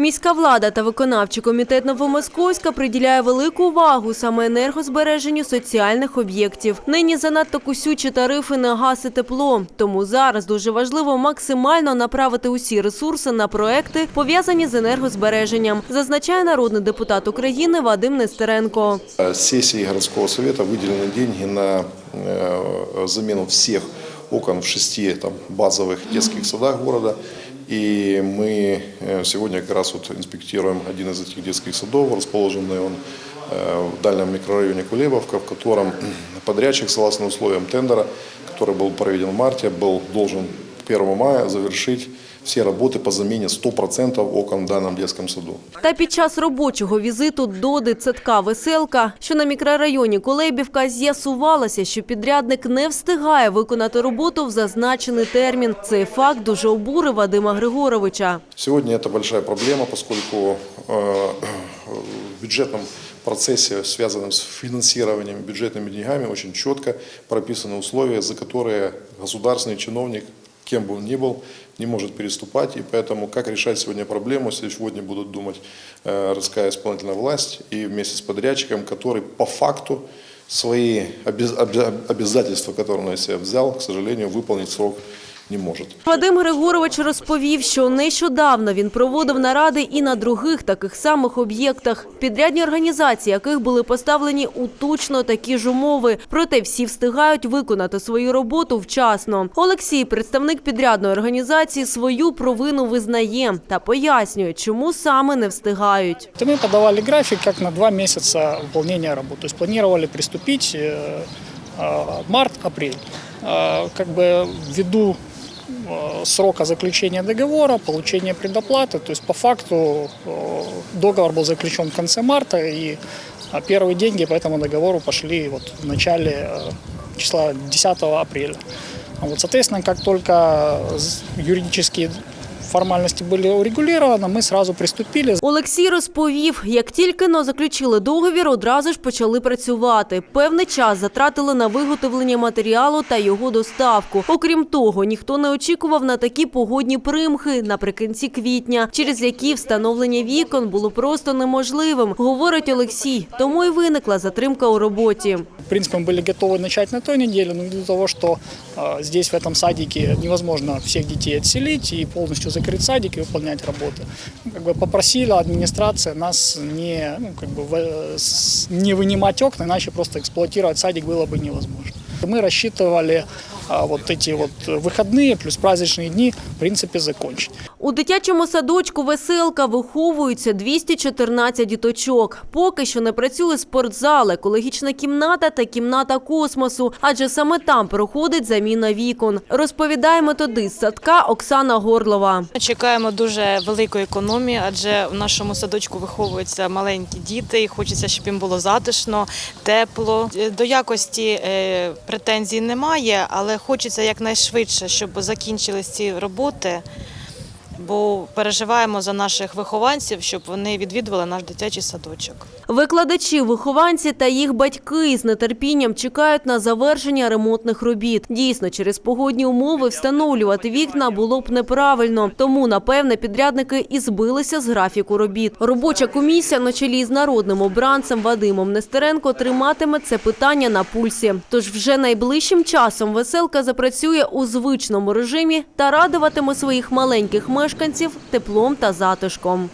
Міська влада та виконавчий комітет Новомосковська приділяє велику увагу саме енергозбереженню соціальних об'єктів. Нині занадто кусючі тарифи на газ і тепло. Тому зараз дуже важливо максимально направити усі ресурси на проекти, пов'язані з енергозбереженням, зазначає народний депутат України Вадим Нестеренко. С сессии городского совета выделены деньги на э, замену всех окон в шести там, базовых детских садах города. И мы э, сегодня как раз вот инспектируем один из этих детских садов, расположенный он э, в дальнем микрорайоне Кулебовка, в котором подрядчик, согласно условиям тендера, который был проведен в марте, был должен 1 мая завершить все работы по замене 100% окон в данном детском саду. Та під час робочого візиту до дитсадка «Веселка», що на мікрорайоні Колейбівка, з'ясувалося, що підрядник не встигає виконати роботу в зазначений термін. Цей факт дуже обурив Вадима Григоровича. Сегодня это большая проблема, поскольку э, в бюджетном процессе, связанном с финансированием бюджетными деньгами, очень четко прописаны условия, за которые государственный чиновник, кем бы он ни был, не может переступать. И поэтому как решать сегодня проблему, сегодня будут думать э, городская исполнительная власть и вместе с подрядчиком, который по факту свои обяз- обя- обязательства, которые он на себя взял, к сожалению, выполнить в срок не может. Вадим Григорович розповів, що нещодавно він проводив наради і на других таких самих об'єктах, підрядні організації, яких були поставлені у точно такі ж умови. Проте всі встигають виконати свою роботу вчасно. Олексій, представник підрядної організації, свою провину визнає та пояснює, чому саме не встигають. То Мы подавали график как на два месяца выполнения работ. То есть планировали приступить э, э, март-апрель. Э, Как бы ввиду э, срока заключения договора, получения предоплаты, то есть по факту э, договор был заключен в конце марта, и э, первые деньги по этому договору пошли вот в начале э, числа 10 апреля. А Вот, соответственно, как только з- юридические формальности были урегулированы, мы сразу приступили. Олексій розповів, як тільки но заключили договір, одразу ж почали працювати. Певний час затратили на виготовлення матеріалу та його доставку. Окрім того, ніхто не очікував на такі погодні примхи наприкінці квітня, через які встановлення вікон було просто неможливим, говорить Олексій. Тому й виникла затримка у роботі. В принципе, мы были готовы начать на той неделе, но ввиду того, что э, здесь, в этом садике, невозможно всех детей отселить и полностью закрыть садик и выполнять работы, ну, как бы попросила администрация нас не, ну, как бы, в- с- не вынимать окна, иначе просто эксплуатировать садик было бы невозможно. Мы рассчитывали а, вот эти вот выходные плюс праздничные дни, в принципе, закончить. У дитячому садочку «Веселка» виховуються 214 діточок. Поки що не працює спортзал, екологічна кімната та кімната космосу, адже саме там проходить заміна вікон. Розповідає методист садка Оксана Горлова. Чекаємо дуже великої економії, адже в нашому садочку виховуються маленькі діти, і хочеться, щоб їм було затишно, тепло. Е, До якості е, претензій немає, але хочеться якнайшвидше, щоб закінчились ці роботи. Бо переживаємо за наших вихованців, щоб вони відвідували наш дитячий садочок. Викладачі, вихованці та їх батьки з нетерпінням чекають на завершення ремонтних робіт. Дійсно, через погодні умови встановлювати вікна було б неправильно. Тому, напевне, підрядники і збилися з графіку робіт. Робоча комісія на чолі з народним обранцем Вадимом Нестеренко триматиме це питання на пульсі. Тож вже найближчим часом веселка запрацює у звичному режимі та радуватиме своїх маленьких мешканців теплом та затишком.